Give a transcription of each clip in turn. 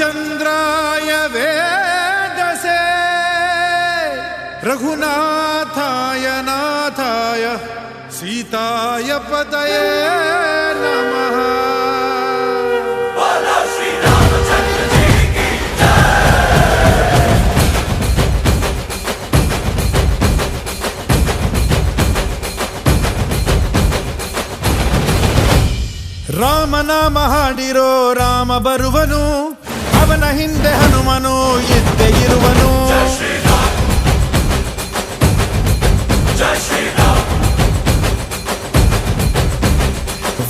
रामचन्द्राय वेदसे रघुनाथाय नाथाय सीताय पतये नमः ರಾಮನಾಮ ಹಾಡಿರೋ ರಾಮ ಬರುವನು ಅವನ ಹಿಂದೆ ಹನುಮನು ಇದ್ದೇ ಇರುವನು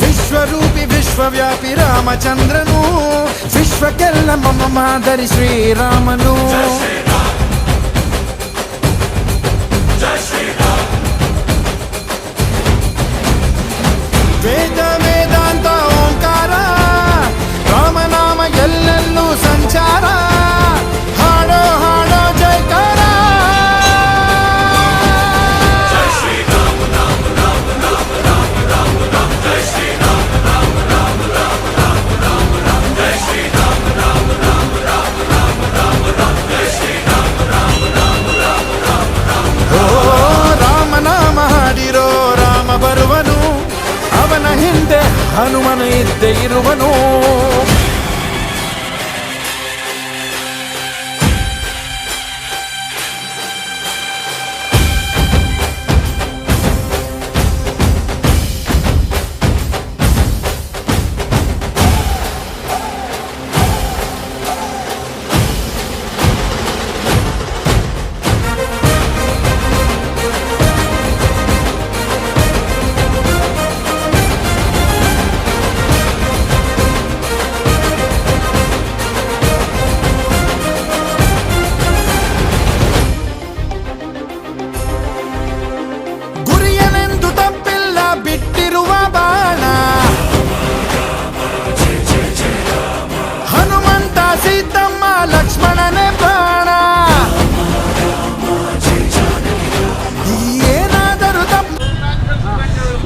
ವಿಶ್ವರೂಪಿ ವಿಶ್ವವ್ಯಾಪಿ ರಾಮಚಂದ್ರನು ವಿಶ್ವಕ್ಕೆಲ್ಲ ಮಮ ಮಾದರಿ ಶ್ರೀರಾಮನು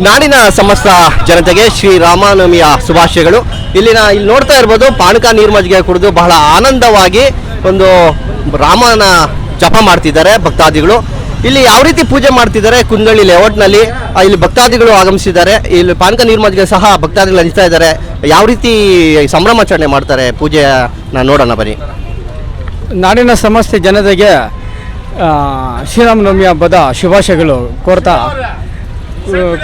ನಾಡಿನ ಸಮಸ್ತ ಜನತೆಗೆ ಶ್ರೀ ರಾಮನವಮಿಯ ಶುಭಾಶಯಗಳು. ಇಲ್ಲಿನ ಇಲ್ಲಿ ನೋಡ್ತಾ ಇರ್ಬೋದು ಪಾನಕ ನೀರು ಮಜ್ಜಿಗೆ ಕುಡಿದು ಬಹಳ ಆನಂದವಾಗಿ ಒಂದು ರಾಮನ ಜಪ ಮಾಡ್ತಿದ್ದಾರೆ ಭಕ್ತಾದಿಗಳು. ಇಲ್ಲಿ ಯಾವ ರೀತಿ ಪೂಜೆ ಮಾಡ್ತಿದ್ದಾರೆ, ಕುಂದಳ್ಳಿ ಲೇಔಟ್ನಲ್ಲಿ ಇಲ್ಲಿ ಭಕ್ತಾದಿಗಳು ಆಗಮಿಸಿದ್ದಾರೆ. ಇಲ್ಲಿ ಪಾನಕ ನೀರು ಸಹ ಭಕ್ತಾದಿಗಳು ಹಂಚ್ತಾ ಇದ್ದಾರೆ. ಯಾವ ರೀತಿ ಸಂಭ್ರಮಾಚರಣೆ ಮಾಡ್ತಾರೆ ಪೂಜೆಯ ನೋಡೋಣ ಬನ್ನಿ. ನಾಡಿನ ಸಮಸ್ತ ಜನತೆಗೆ ಶ್ರೀರಾಮನವಮಿ ಹಬ್ಬದ ಶುಭಾಶಯಗಳು ಕೋರ್ತಾ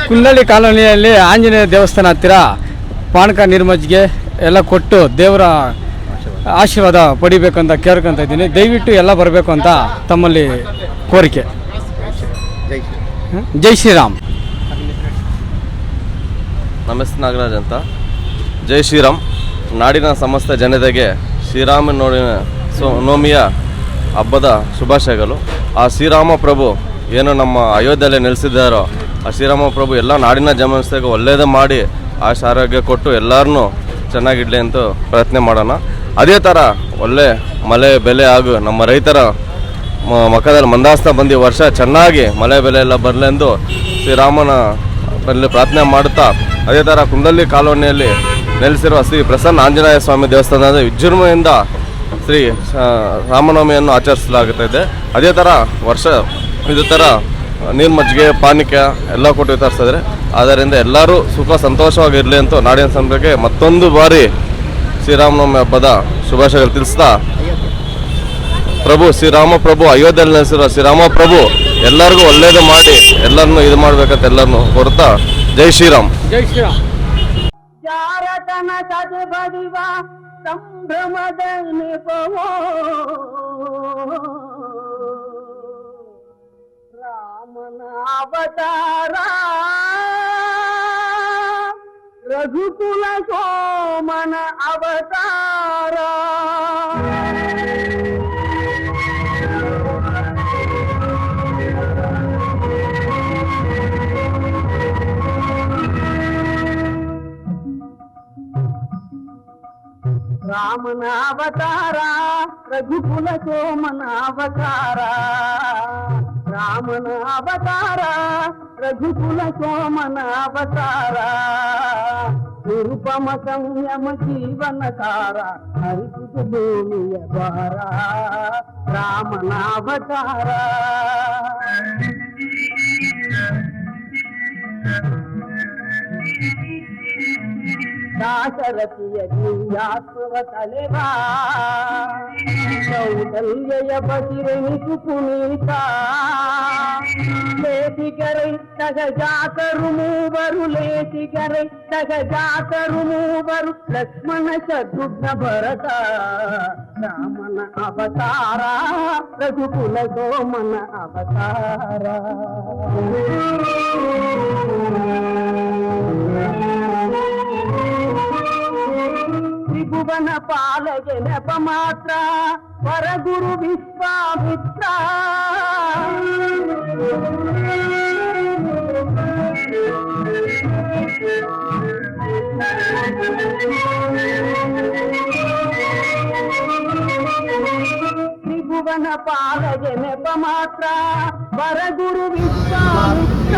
ಕುಲ್ಲಳ್ಳಿ ಕಾಲೋನಿಯಲ್ಲಿ ಆಂಜನೇಯ ದೇವಸ್ಥಾನ ಹತ್ತಿರ ಪಾನಕ ನಿರ್ಮಜ್ಗೆ ಎಲ್ಲ ಕೊಟ್ಟು ದೇವರ ಆಶೀರ್ವಾದ ಪಡಿಬೇಕಂತ ಕೇಳ್ಕೊಂತ ಇದ್ದೀನಿ. ದಯವಿಟ್ಟು ಎಲ್ಲ ಬರಬೇಕು ಅಂತ ತಮ್ಮಲ್ಲಿ ಕೋರಿಕೆ? ಜೈ ಶ್ರೀರಾಮ್. ನಮಸ್ತೆ ನಾಗರಾಜ್ ಅಂತ. ಜೈ ಶ್ರೀರಾಮ್. ನಾಡಿನ ಸಮಸ್ತ ಜನತೆಗೆ ಶ್ರೀರಾಮ ನೋಡಿ ಸೊ ನವಮಿಯ ಹಬ್ಬದ ಶುಭಾಶಯಗಳು. ಆ ಶ್ರೀರಾಮ ಪ್ರಭು ಏನು ನಮ್ಮ ಅಯೋಧ್ಯೆಯಲ್ಲಿ ನೆಲೆಸಿದ್ದಾರೋ ಶ್ರೀರಾಮ ಪ್ರಭು ಎಲ್ಲ ನಾಡಿನ ಜನತೆಗೆ ಒಳ್ಳೇದು ಮಾಡಿ ಆಶ ಆರೋಗ್ಯ ಕೊಟ್ಟು ಎಲ್ಲರನ್ನೂ ಚೆನ್ನಾಗಿಡಲಿ ಅಂತ ಪ್ರಯತ್ನ ಮಾಡೋಣ. ಅದೇ ಥರ ಒಳ್ಳೆ ಮಳೆ ಬೆಲೆ ಹಾಗೂ ನಮ್ಮ ರೈತರ ಮ- ಮುಖದಲ್ಲಿ ಮಂದಾಸ್ತ ಬಂದು ವರ್ಷ ಚೆನ್ನಾಗಿ ಮಳೆ ಬೆಲೆ ಎಲ್ಲ ಬರಲೆಂದು ಶ್ರೀರಾಮನ ಬರಲಿ ಪ್ರಾರ್ಥನೆ ಮಾಡುತ್ತಾ, ಅದೇ ಥರ ಕುಂದಳ್ಳಿ ಕಾಲೋನಿಯಲ್ಲಿ ನೆಲೆಸಿರುವ ಶ್ರೀ ಪ್ರಸನ್ನ ಆಂಜನೇಯ ಸ್ವಾಮಿ ದೇವಸ್ಥಾನದ ವಿಜೃಂಭಣೆಯಿಂದ ಶ್ರೀ ರಾಮನವಮಿಯನ್ನು ಆಚರಿಸಲಾಗುತ್ತದೆ. ಅದೇ ಥರ ವರ್ಷ, ಇದೇ ಥರ ನೀರು ಮಜ್ಜಿಗೆ ಪಾನಿಕ ಎಲ್ಲ ಕೊಟ್ಟು ವಿತರಿಸಿದ್ರೆ ಆದ್ದರಿಂದ ಎಲ್ಲರೂ ಸುಖ ಸಂತೋಷವಾಗಿರಲಿ ಅಂತ ನಾಡಿನ ಸಂಘಕ್ಕೆ ಮತ್ತೊಂದು ಬಾರಿ ಶ್ರೀರಾಮನವಮಿ ಹಬ್ಬದ ಶುಭಾಶಯಗಳು ತಿಳಿಸ್ತಾ ಪ್ರಭು ಶ್ರೀರಾಮ ಪ್ರಭು ಅಯೋಧ್ಯೆಯಲ್ಲಿ ನೆಲೆಸಿರುವ ಶ್ರೀರಾಮ ಪ್ರಭು ಎಲ್ಲರಿಗೂ ಒಳ್ಳೇದು ಮಾಡಿ ಎಲ್ಲರನ್ನು ಇದು ಮಾಡ್ಬೇಕಂತ ಎಲ್ಲರನ್ನು ಹೊರತಾ ಜೈ ಶ್ರೀರಾಮ್. ಜೈ ಶ್ರೀರಾಮ್. ಸಂಭ್ರಮದ ರಾಮನ ಅವತಾರ ರಘುಕುಲ ಸೋಮನ ಅವತಾರ ರಾಮನ ಅವತಾರ ರಘುಕುಲ ಸೋಮನ ಅವತಾರ రామన అవతారా రఘుకుల సోమన అవతారా. నిరుపమ సంయమ జీవనతార హరిపుడు భూమియ ద్వారా. రామన అవతార. దాశరథియ దివ్యాత్మవ తలెవా? కౌసల్యయ పతిరణి సుపునీతా. లేతిగరై తగజాతరు మూవరు లేతిగరై తగజాతరు మూవరు. లక్ష్మణ శత్రుఘ్న భరత రామన అవతారా రఘుకుల సోమన అవతారా. త్రిభువన పాలయ నెప మాత్ర పరగురు విశ్వామిత్ర. త్రిభువన పాలయ నెప మాత్ర. వరగురు విశ్వామిత్ర.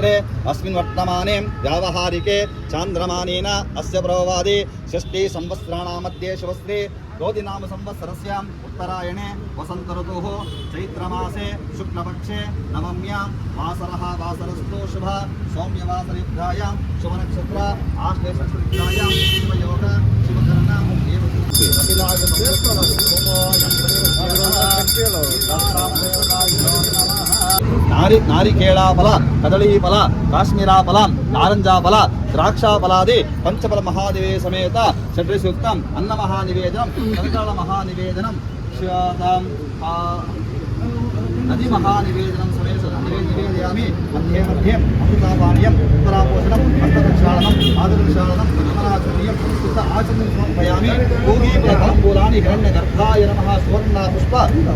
श्रीरामक्षेत्रे अस्मिन् वर्तमाने व्यावहारिके चान्द्रमानेन अस्य प्रभवादि मध्ये शिवश्री गोदिनाम संवत्सरस्याम् उत्तरायणे वसन्तऋतुः चैत्रमासे शुक्लपक्षे नवम्यां वासरः वासरस्तु शुभः सौम्यवासरयुक्तायां शुभनक्षत्र आश्लेषयुक्तायां शिवयोग शिवकर्णाम् एव నారి నారికేళా ఫల కదళీ ఫల కాశ్మీరా ఫల నారంజా ఫల ద్రాక్షా ఫలాది పంచఫల మహాదివే సమేత షడ్రశుక్తం అన్న మహానివేదనం కనకాల మహానివేదనం నది మహానివేదనం నివేదయామి మధ్యే మధ్యే అమృతాపానీయం ఉత్తరాపోషణం హస్తక్షాళనం ఆదుర్క్షాళనం అమరాచనీయం సుత ఆచందం సమర్పయామి భోగి ప్రధాంబూలాని హిరణ్య గర్భాయ నమ సువర్ణ పుష్ప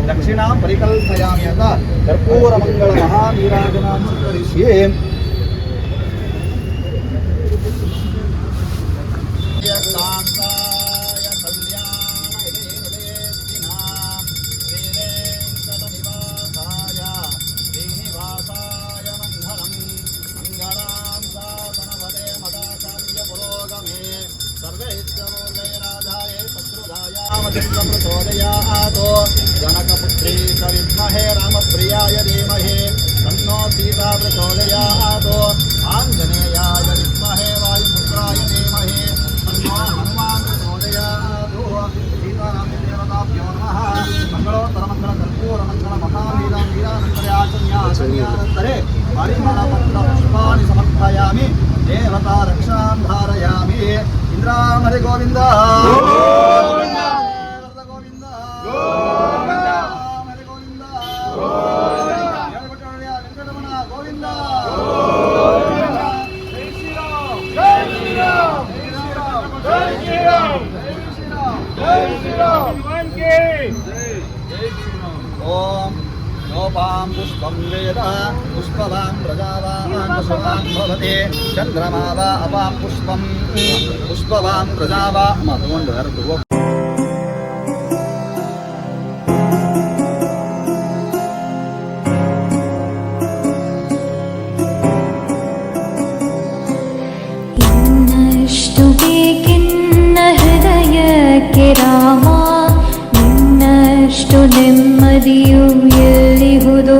దక్షిణాం పరికల్పయామి అత కర్పూరమంగళ మహానీరాజనాం సుకరిష్యే श्रीकविद्महे रामप्रियाय धीमहे तन्नो सीता प्रचोदयात् आञ्जनेयाय विद्महे वायुपुत्राय धीमहे तन्नो हनुमान् प्रचोदयात् सीतारामदेवताभ्यो नमः मङ्गलोत्तरमङ्गलकर्पूरमङ्गलमहावीरामीरानन्दराचन्याचन्यानन्तरे हरिमलपत्रपुष्पाणि समर्पयामि देवता रक्षां धारयामि इन्द्रामरिगोविन्दा ರಾಮ ನಿನ್ನಷ್ಟು ನೆಮ್ಮದಿಯು ಎಲ್ಲಿಹುದು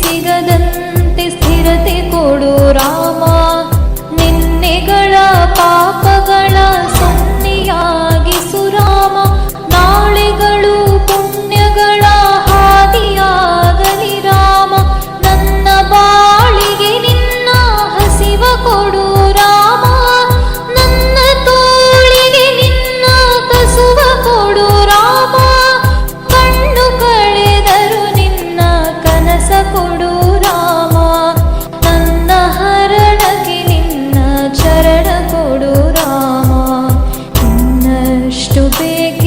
ಸಿಗದಂತೆ ಸ್ಥಿರತೆ ಕೊಡು ರಾಮ Too big.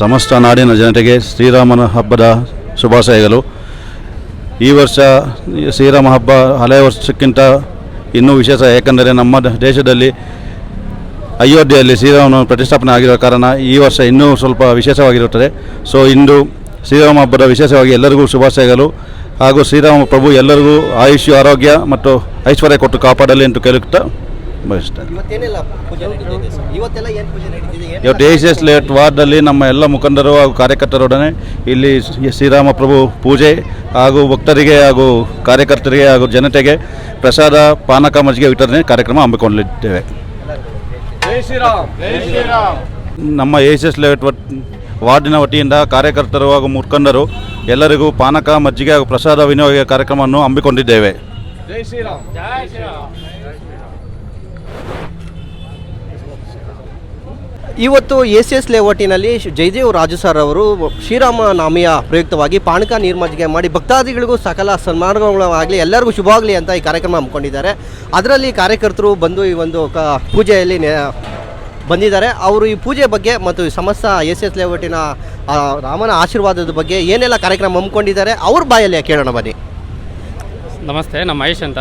ಸಮಸ್ತ ನಾಡಿನ ಜನತೆಗೆ ಶ್ರೀರಾಮನ ಹಬ್ಬದ ಶುಭಾಶಯಗಳು. ಈ ವರ್ಷ ಶ್ರೀರಾಮ ಹಬ್ಬ ಹಳೆಯ ವರ್ಷಕ್ಕಿಂತ ಇನ್ನೂ ವಿಶೇಷ ಏಕೆಂದರೆ ನಮ್ಮ ದೇಶದಲ್ಲಿ ಅಯೋಧ್ಯೆಯಲ್ಲಿ ಶ್ರೀರಾಮನ ಪ್ರತಿಷ್ಠಾಪನೆ ಆಗಿರುವ ಕಾರಣ ಈ ವರ್ಷ ಇನ್ನೂ ಸ್ವಲ್ಪ ವಿಶೇಷವಾಗಿರುತ್ತದೆ. ಸೊ ಇಂದು ಶ್ರೀರಾಮ ಹಬ್ಬದ ವಿಶೇಷವಾಗಿ ಎಲ್ಲರಿಗೂ ಶುಭಾಶಯಗಳು. ಹಾಗೂ ಶ್ರೀರಾಮ ಪ್ರಭು ಎಲ್ಲರಿಗೂ ಆಯುಷ್ಯ, ಆರೋಗ್ಯ ಮತ್ತು ಐಶ್ವರ್ಯ ಕೊಟ್ಟು ಕಾಪಾಡಲಿ ಎಂದು ಕೇಳುತ್ತಾ ಏನ್ ಇವತ್ತು ಸಿ ಎಸ್ ಲೇಟ್ ವಾರ್ಡಲ್ಲಿ ನಮ್ಮ ಎಲ್ಲ ಮುಖಂಡರು ಹಾಗೂ ಕಾರ್ಯಕರ್ತರೊಡನೆ ಇಲ್ಲಿ ಶ್ರೀರಾಮ ಪ್ರಭು ಪೂಜೆ ಹಾಗೂ ಭಕ್ತರಿಗೆ ಹಾಗೂ ಕಾರ್ಯಕರ್ತರಿಗೆ ಹಾಗೂ ಜನತೆಗೆ ಪ್ರಸಾದ ಪಾನಕ ಮಜ್ಜಿಗೆ ವಿತರಣೆ ಕಾರ್ಯಕ್ರಮ ಹಮ್ಮಿಕೊಂಡಿದ್ದೇವೆ. ನಮ್ಮ ಎ ಸಿ ಎಸ್ ಲೇಟ್ ವಾರ್ಡಿನ ವತಿಯಿಂದ ಕಾರ್ಯಕರ್ತರು ಹಾಗೂ ಮುಖಂಡರು ಎಲ್ಲರಿಗೂ ಪಾನಕ ಮಜ್ಜಿಗೆ ಹಾಗೂ ಪ್ರಸಾದ ವಿನಿಯೋಗ ಕಾರ್ಯಕ್ರಮವನ್ನು ಹಮ್ಮಿಕೊಂಡಿದ್ದೇವೆ. ಇವತ್ತು ಎ ಸಿ ಎಸ್ ಲೇಔಟಿನಲ್ಲಿ ಜಯದೇವ್ ರಾಜು ಸರ್ ಅವರು ಶ್ರೀರಾಮ ನಾಮಿಯ ಪ್ರಯುಕ್ತವಾಗಿ ಪಾನಕ ನೀರ್ಮಜ್ಜಿಗೆ ಮಾಡಿ ಭಕ್ತಾದಿಗಳಿಗೂ ಸಕಲ ಸನ್ಮಾನಗಳಾಗಲಿ ಎಲ್ಲರಿಗೂ ಶುಭವಾಗಲಿ ಅಂತ ಈ ಕಾರ್ಯಕ್ರಮ ಹಮ್ಮಿಕೊಂಡಿದ್ದಾರೆ. ಅದರಲ್ಲಿ ಕಾರ್ಯಕರ್ತರು ಬಂದು ಈ ಒಂದು ಕ ಪೂಜೆಯಲ್ಲಿ ಬಂದಿದ್ದಾರೆ. ಅವರು ಈ ಪೂಜೆ ಬಗ್ಗೆ ಮತ್ತು ಈ ಎ ಸಿ ಎಸ್ ಲೇಔಟಿನ ರಾಮನ ಆಶೀರ್ವಾದದ ಬಗ್ಗೆ ಏನೆಲ್ಲ ಕಾರ್ಯಕ್ರಮ ಹಮ್ಮಿಕೊಂಡಿದ್ದಾರೆ, ಅವ್ರ ಬಾಯಲ್ಲಿ ಕೇಳೋಣ ಬನ್ನಿ. ನಮಸ್ತೆ, ನಮ್ಮ ಮಹೇಶ್ ಅಂತ.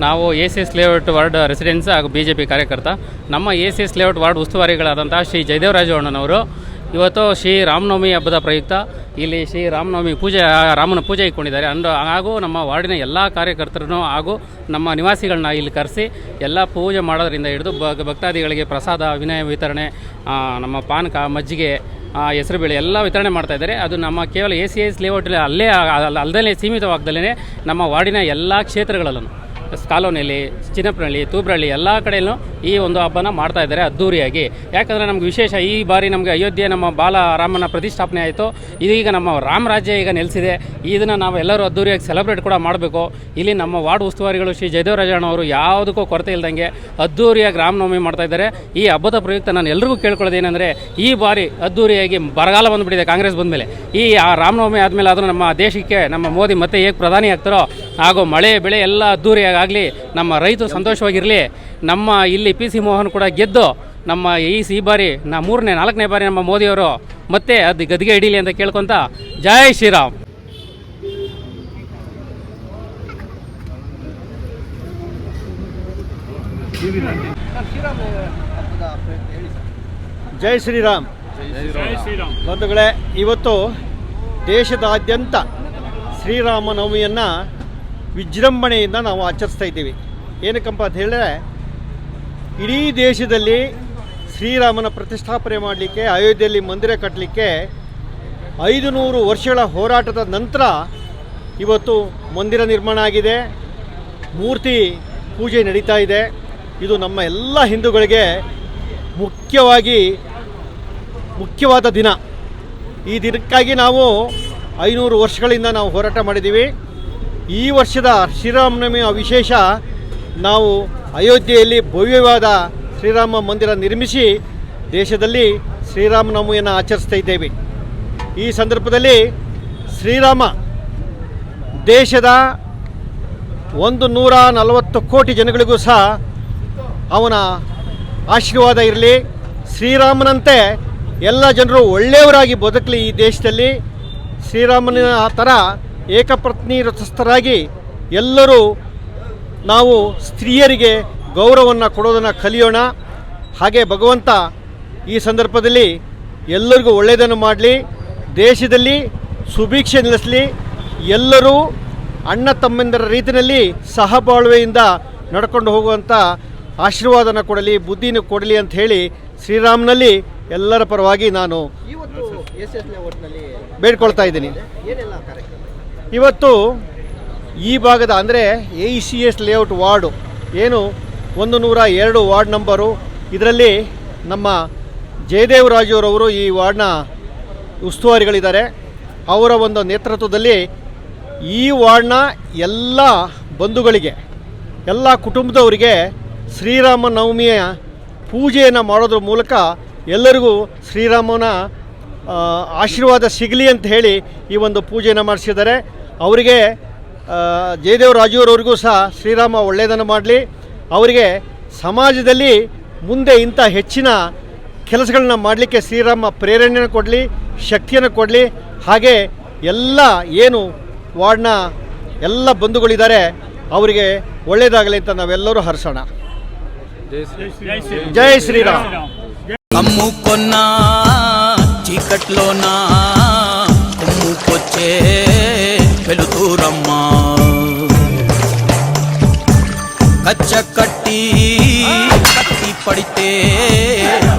ನಾವು A C S layout ward residence ಹಾಗೂ ಬಿ ಜೆ ಪಿ ಕಾರ್ಯಕರ್ತ. ನಮ್ಮ A C S layout ward ಉಸ್ತುವಾರಿಗಳಾದಂಥ Shri ಜೈದೇವ ರಾಜವಣ್ಣನವರು. ಇವತ್ತು ಶ್ರೀ ರಾಮನವಮಿ ಹಬ್ಬದ ಪ್ರಯುಕ್ತ. ಇಲ್ಲಿ ಶ್ರೀ ರಾಮನವಮಿ ಪೂಜೆ ರಾಮನ ಪೂಜೆ ಇಟ್ಕೊಂಡಿದ್ದಾರೆ. ಅಂದು, ಹಾಗೂ ನಮ್ಮ ವಾರ್ಡಿನ ಎಲ್ಲ ಕಾರ್ಯಕರ್ತರನ್ನು ಹಾಗೂ ನಮ್ಮ ನಿವಾಸಿಗಳನ್ನ ಇಲ್ಲಿ ಕರೆಸಿ ಎಲ್ಲ ಪೂಜೆ ಮಾಡೋದರಿಂದ ಹಿಡಿದು ಭಕ್- ಭಕ್ತಾದಿಗಳಿಗೆ ಪ್ರಸಾದ, ವಿನಯ ವಿತರಣೆ ನಮ್ಮ ಪಾನಕ ಮಜ್ಜಿಗೆ ಹೆಸರುಬೇಳೆ ಎಲ್ಲ ವಿತರಣೆ ಮಾಡ್ತಾ ಇದ್ದಾರೆ. ಅದು ನಮ್ಮ ಕೇವಲ ಎ ಸಿ ಎಸ್ ಲೇಔಟ್ ಅಲ್ಲೇ ಅಲ್ಲದೇ ಸೀಮಿತವಾಗ್ದಲೇ ನಮ್ಮ ವಾರ್ಡಿನ ಎಲ್ಲ ಕ್ಷೇತ್ರಗಳಲ್ಲೂ. ಕಾಲೋನಿಯಲ್ಲಿ ಚಿನ್ನಪ್ಪನಹಳ್ಳಿ ತೂಬ್ರಹಳ್ಳಿ ಎಲ್ಲ ಕಡೆಯಲ್ಲೂ ಈ ಒಂದು ಹಬ್ಬನ ಮಾಡ್ತಾ ಇದ್ದಾರೆ ಅದ್ದೂರಿಯಾಗಿ. ಯಾಕಂದರೆ ನಮ್ಗೆ ವಿಶೇಷ ಈ ಬಾರಿ ನಮಗೆ ಅಯೋಧ್ಯೆ ನಮ್ಮ ಬಾಲ ರಾಮನ ಪ್ರತಿಷ್ಠಾಪನೆ ಆಯಿತು. ಇದೀಗ ನಮ್ಮ ರಾಮರಾಜ್ಯ ಈಗ ನೆಲೆಸಿದೆ. ಇದನ್ನು ನಾವು ಎಲ್ಲರೂ ಅದ್ದೂರಿಯಾಗಿ ಸೆಲೆಬ್ರೇಟ್ ಕೂಡ ಮಾಡಬೇಕು. ಇಲ್ಲಿ ನಮ್ಮ ವಾರ್ಡ್ ಉಸ್ತುವಾರಿಗಳು ಶ್ರೀ ಜಯದೇವರಾಜಣ್ಣ ಅವರು ಯಾವುದಕ್ಕೂ ಕೊರತೆ ಇಲ್ದಂಗೆ ಅದ್ದೂರಿಯಾಗಿ ರಾಮನವಮಿ ಮಾಡ್ತಾ ಇದ್ದಾರೆ. ಈ ಹಬ್ಬದ ಪ್ರಯುಕ್ತ ನಾನು ಎಲ್ರಿಗೂ ಕೇಳ್ಕೊಳ್ಳೋದು ಏನಂದರೆ, ಈ ಬಾರಿ ಅದ್ದೂರಿಯಾಗಿ ಬರಗಾಲ ಬಂದುಬಿಟ್ಟಿದೆ ಕಾಂಗ್ರೆಸ್ ಬಂದಮೇಲೆ. ಈ ಆ ರಾಮನವಮಿ ಆದಮೇಲೆ ಆದರೂ ನಮ್ಮ ದೇಶಕ್ಕೆ ನಮ್ಮ ಮೋದಿ ಮತ್ತೆ ಹೇಗೆ ಪ್ರಧಾನಿ ಆಗ್ತಾರೋ, ಹಾಗೂ ಮಳೆ, ಬೆಳೆ ಎಲ್ಲ ಅದ್ದೂರಿಯಾಗಿ ಆಗಲಿ ನಮ್ಮ ರೈತರು ಸಂತೋಷವಾಗಿರಲಿ, ನಮ್ಮ ಇಲ್ಲಿ ಪಿ ಸಿ ಮೋಹನ್ ಕೂಡ ಗೆದ್ದು ನಮ್ಮ ಈ ಸಿ ಬಾರಿ, ನಾ ಮೂರನೇ, ನಾಲ್ಕನೇ ಬಾರಿ ನಮ್ಮ ಮೋದಿಯವರು ಮತ್ತೆ ಅದು ಗದಿಗೆ ಹಿಡೀಲಿ ಅಂತ ಕೇಳ್ಕೊತ ಜೈ ಶ್ರೀರಾಮ್. ಜೈ ಶ್ರೀರಾಮ್. ಬಂಧುಗಳೇ, ಇವತ್ತು ದೇಶದಾದ್ಯಂತ ಶ್ರೀರಾಮನವಮಿಯನ್ನು ವಿಜೃಂಭಣೆಯಿಂದ ನಾವು ಆಚರಿಸ್ತಾ ಇದ್ದೀವಿ. ಏನಕ್ಕಂಪ ಅಂತ ಹೇಳಿದ್ರೆ, ಇಡೀ ದೇಶದಲ್ಲಿ ಶ್ರೀರಾಮನ ಪ್ರತಿಷ್ಠಾಪನೆ ಮಾಡಲಿಕ್ಕೆ, ಅಯೋಧ್ಯೆಯಲ್ಲಿ ಮಂದಿರ ಕಟ್ಟಲಿಕ್ಕೆ ಐದು ನೂರು ವರ್ಷಗಳ ಹೋರಾಟದ ನಂತರ ಇವತ್ತು ಮಂದಿರ ನಿರ್ಮಾಣ ಆಗಿದೆ. ಮೂರ್ತಿ ಪೂಜೆ ನಡೀತಾ ಇದೆ. ಇದು ನಮ್ಮ ಎಲ್ಲ ಹಿಂದೂಗಳಿಗೆ ಮುಖ್ಯವಾಗಿ ಮುಖ್ಯವಾದ ದಿನ. ಈ ದಿನಕ್ಕಾಗಿ ನಾವು ಐನೂರು ವರ್ಷಗಳಿಂದ ನಾವು ಹೋರಾಟ ಮಾಡಿದ್ದೀವಿ. ಈ ವರ್ಷದ ಶ್ರೀರಾಮನವಮಿಯ ವಿಶೇಷ ನಾವು ಅಯೋಧ್ಯೆಯಲ್ಲಿ ಭವ್ಯವಾದ ಶ್ರೀರಾಮ ಮಂದಿರ ನಿರ್ಮಿಸಿ ದೇಶದಲ್ಲಿ ಶ್ರೀರಾಮನವಮಿಯನ್ನು ಆಚರಿಸ್ತಾ ಇದ್ದೇವೆ. ಈ ಸಂದರ್ಭದಲ್ಲಿ ಶ್ರೀರಾಮ ದೇಶದ ಒಂದು ನೂರ ನಲವತ್ತು ಕೋಟಿ ಜನಗಳಿಗೂ ಸಹ ಅವನ ಆಶೀರ್ವಾದ ಇರಲಿ. ಶ್ರೀರಾಮನಂತೆ ಎಲ್ಲ ಜನರು ಒಳ್ಳೆಯವರಾಗಿ ಬದುಕಲಿ ಈ ದೇಶದಲ್ಲಿ. ಶ್ರೀರಾಮನ ಥರ ಏಕಪತ್ನಿ ರಥಸ್ಥರಾಗಿ ಎಲ್ಲರೂ ನಾವು ಸ್ತ್ರೀಯರಿಗೆ ಗೌರವವನ್ನು ಕೊಡೋದನ್ನು ಕಲಿಯೋಣ. ಹಾಗೆ ಭಗವಂತ ಈ ಸಂದರ್ಭದಲ್ಲಿ ಎಲ್ಲರಿಗೂ ಒಳ್ಳೆಯದನ್ನು ಮಾಡಲಿ ದೇಶದಲ್ಲಿ ಸುಭಿಕ್ಷೆ ನೆಲೆಸಲಿ ಎಲ್ಲರೂ ಅಣ್ಣ ತಮ್ಮಂದರ ರೀತಿಯಲ್ಲಿ ಸಹಬಾಳ್ವೆಯಿಂದ ನಡ್ಕೊಂಡು ಹೋಗುವಂಥ ಆಶೀರ್ವಾದನ ಕೊಡಲಿ ಬುದ್ಧಿನ ಕೊಡಲಿ ಅಂತ ಹೇಳಿ ಶ್ರೀರಾಮ್ನಲ್ಲಿ ಎಲ್ಲರ ಪರವಾಗಿ ನಾನು ಬೇಡ್ಕೊಳ್ತಾ ಇದ್ದೀನಿ. ಇವತ್ತು ಈ ಭಾಗದ ಅಂದರೆ A C S layout ward ಏನು ಒಂದು ನೂರ ಎರಡು ವಾರ್ಡ್ ನಂಬರು ಇದರಲ್ಲಿ ನಮ್ಮ ಜಯದೇವರಾಜುರವರು ಈ ವಾರ್ಡ್ನ ಉಸ್ತುವಾರಿಗಳಿದ್ದಾರೆ. ಅವರ ಒಂದು ನೇತೃತ್ವದಲ್ಲಿ ಈ ವಾರ್ಡ್ನ ಎಲ್ಲ ಬಂಧುಗಳಿಗೆ, ಎಲ್ಲ ಕುಟುಂಬದವರಿಗೆ ಶ್ರೀರಾಮ ನವಮಿಯ ಪೂಜೆಯನ್ನು ಮಾಡೋದ್ರ ಮೂಲಕ ಎಲ್ಲರಿಗೂ ಶ್ರೀರಾಮನ ಆಶೀರ್ವಾದ ಸಿಗಲಿ ಅಂತ ಹೇಳಿ ಈ ಒಂದು ಪೂಜೆಯನ್ನು ಮಾಡಿಸಿದ್ದಾರೆ. ಅವರಿಗೆ ಜಯದೇವ ರಾಜುವರವರಿಗೂ ಸಹ ಶ್ರೀರಾಮ ಒಳ್ಳೆಯದನ್ನು ಮಾಡಲಿ ಅವರಿಗೆ ಸಮಾಜದಲ್ಲಿ ಮುಂದೆ ಇಂಥ ಹೆಚ್ಚಿನ ಕೆಲಸಗಳನ್ನ ಮಾಡಲಿಕ್ಕೆ ಶ್ರೀರಾಮ ಪ್ರೇರಣೆಯನ್ನು ಕೊಡಲಿ ಶಕ್ತಿಯನ್ನು ಕೊಡಲಿ ಹಾಗೆ ಎಲ್ಲ ಏನು ವಾರ್ಡ್ನ ಎಲ್ಲ ಬಂಧುಗಳಿದ್ದಾರೆ ಅವರಿಗೆ ಒಳ್ಳೆಯದಾಗಲಿ ಅಂತ ನಾವೆಲ್ಲರೂ ಹರಿಸೋಣ జై శ్రీరామ్ కమ్ముకొన్న చీకట్లోన వెనకొచ్చే వెలుతురమ్మా. కచ్చ కట్టి కత్తి పడితే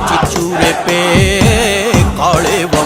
చిచ్చు రేపే కాళేవు